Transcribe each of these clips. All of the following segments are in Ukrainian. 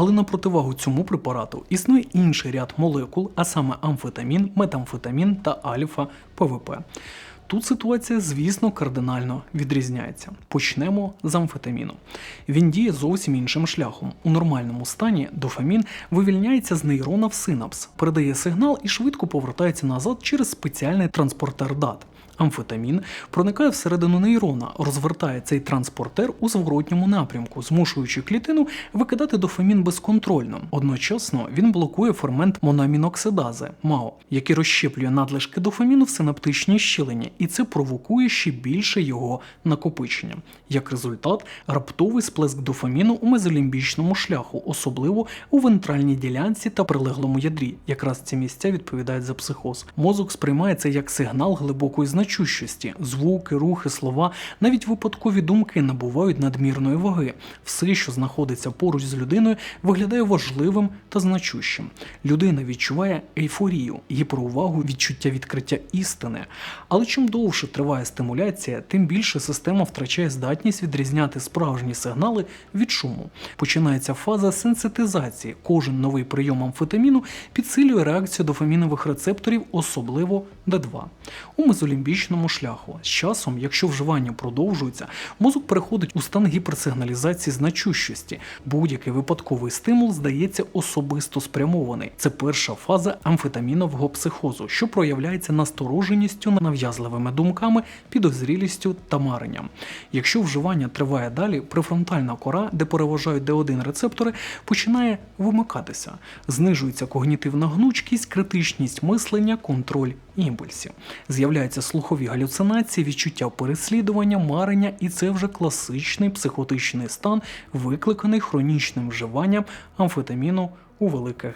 Але на противагу цьому препарату існує інший ряд молекул, а саме амфетамін, метамфетамін та альфа-ПВП. Тут ситуація, звісно, кардинально відрізняється. Почнемо з амфетаміну. Він діє зовсім іншим шляхом. У нормальному стані дофамін вивільняється з нейрона в синапс, передає сигнал і швидко повертається назад через спеціальний транспортер дат. Амфетамін проникає всередину нейрона, розвертає цей транспортер у зворотньому напрямку, змушуючи клітину викидати дофамін безконтрольно. Одночасно він блокує фермент моноаміноксидази МАО, який розщеплює надлишки дофаміну в синаптичній щілині, і це провокує ще більше його накопичення. Як результат, раптовий сплеск дофаміну у мезолімбічному шляху, особливо у вентральній ділянці та прилеглому ядрі. Якраз ці місця відповідають за психоз. Мозок сприймає це як сигнал глибокої значущості. Звуки, рухи, слова, навіть випадкові думки набувають надмірної ваги. Все, що знаходиться поруч з людиною, виглядає важливим та значущим. Людина відчуває ейфорію, гіперувагу, відчуття відкриття істини. Але чим довше триває стимуляція, тим більше система втрачає здатність відрізняти справжні сигнали від шуму. Починається фаза сенситизації. Кожен новий прийом амфетаміну підсилює реакцію дофамінових рецепторів, особливо Д2. У мезолімбічному шляху з часом, якщо вживання продовжується, мозок переходить у стан гіперсигналізації значущості. Будь-який випадковий стимул здається особисто спрямований. Це перша фаза амфетамінового психозу, що проявляється настороженістю, нав'язливими думками, підозрілістю та маренням. Якщо вживання триває далі, префронтальна кора, де переважають D1 рецептори, починає вимикатися, знижується когнітивна гнучкість, критичність мислення, контроль імпульсів. З'являються слухові галюцинації, відчуття переслідування, марення, і це вже класичний психотичний стан, викликаний хронічним вживанням амфетаміну у великих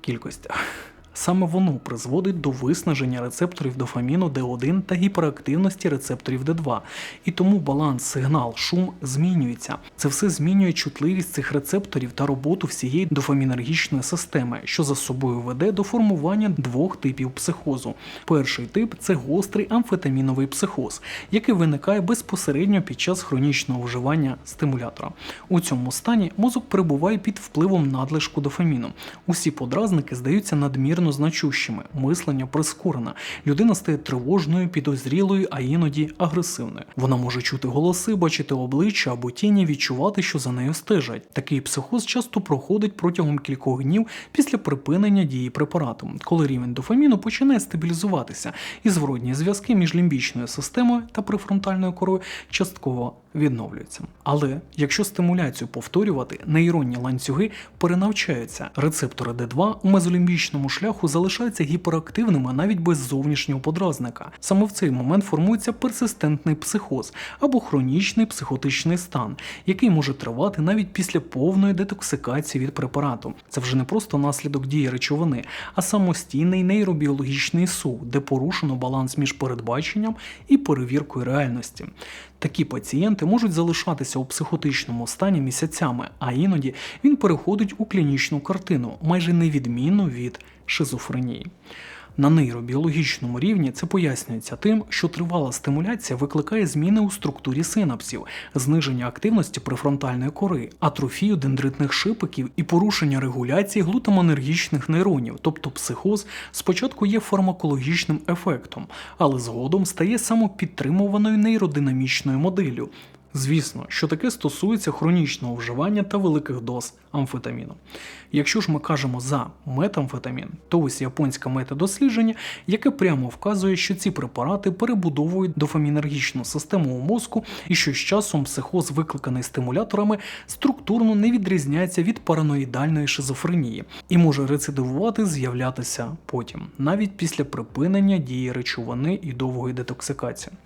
кількостях. Саме воно призводить до виснаження рецепторів дофаміну D1 та гіперактивності рецепторів D2. І тому баланс, сигнал, шум змінюється. Це все змінює чутливість цих рецепторів та роботу всієї дофамінергічної системи, що за собою веде до формування двох типів психозу. Перший тип це гострий амфетаміновий психоз, який виникає безпосередньо під час хронічного вживання стимулятора. У цьому стані мозок перебуває під впливом надлишку дофаміну. Усі подразники здаються надмірно значущими, мислення прискорене. Людина стає тривожною, підозрілою, а іноді агресивною. Вона може чути голоси, бачити обличчя або тіні, відчувати, що за нею стежать. Такий психоз часто проходить протягом кількох днів після припинення дії препарату, коли рівень дофаміну починає стабілізуватися, і зворотні зв'язки між лімбічною системою та префронтальною корою частково відновлюються. Але якщо стимуляцію повторювати, нейронні ланцюги перенавчаються. Рецептори D2 у мезолімбічному шляху залишаються гіперактивними навіть без зовнішнього подразника. Саме в цей момент формується персистентний психоз або хронічний психотичний стан, який може тривати навіть після повної детоксикації від препарату. Це вже не просто наслідок дії речовини, а самостійний нейробіологічний сув, де порушено баланс між передбаченням і перевіркою реальності. Такі пацієнти можуть залишатися у психотичному стані місяцями, а іноді він переходить у клінічну картину, майже невідмінно від шизофренії. На нейробіологічному рівні це пояснюється тим, що тривала стимуляція викликає зміни у структурі синапсів, зниження активності префронтальної кори, атрофію дендритних шипиків і порушення регуляції глутамонергічних нейронів, тобто психоз спочатку є фармакологічним ефектом, але згодом стає самопідтримуваною нейродинамічною моделлю. Звісно, що таке стосується хронічного вживання та великих доз амфетаміну. Якщо ж ми кажемо за метамфетамін, то ось японське метадослідження, яке прямо вказує, що ці препарати перебудовують дофамінергічну систему у мозку і що з часом психоз, викликаний стимуляторами, структурно не відрізняється від параноїдальної шизофренії і може рецидивувати, з'являтися потім, навіть після припинення дії речовини і довгої детоксикації.